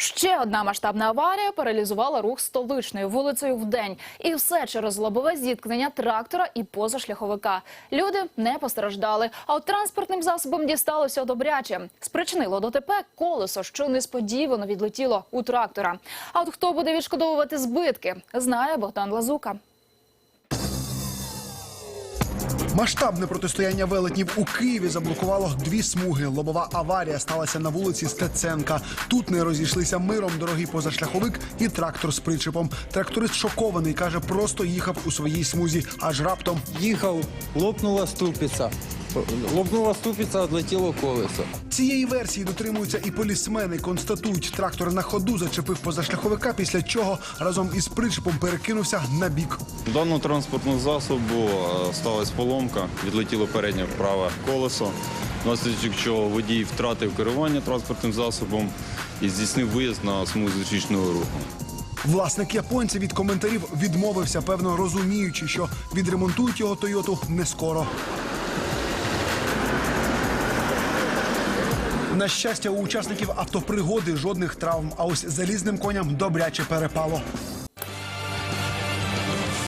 Ще одна масштабна аварія паралізувала рух столичною вулицею в день. І все через лобове зіткнення трактора і позашляховика. Люди не постраждали, а от транспортним засобом дісталося добряче. Спричинило ДТП колесо, що несподівано відлетіло у трактора. А от хто буде відшкодовувати збитки, знає Богдан Лазука. Масштабне протистояння велетнів у Києві заблокувало дві смуги. Лобова аварія сталася на вулиці Стеценка. Тут не розійшлися миром дорогий позашляховик і трактор з причепом. Тракторист шокований каже, просто їхав у своїй смузі, аж раптом Їхав, лопнула ступиця. Лопнула ступиця, відлетіло колесо. цієї версії дотримуються і полісмени. Констатують, трактор на ходу зачепив позашляховика, після чого разом із причепом перекинувся на бік. У даного транспортного засобу е, сталася поломка, відлетіло переднє праве колесо, внаслідок чого водій втратив керування транспортним засобом і здійснив виїзд на смугу зустрічного руху. Власник японця від коментарів відмовився, певно розуміючи, що відремонтують його Тойоту не скоро. На щастя, у учасників автопригоди жодних травм, а ось залізним коням добряче перепало.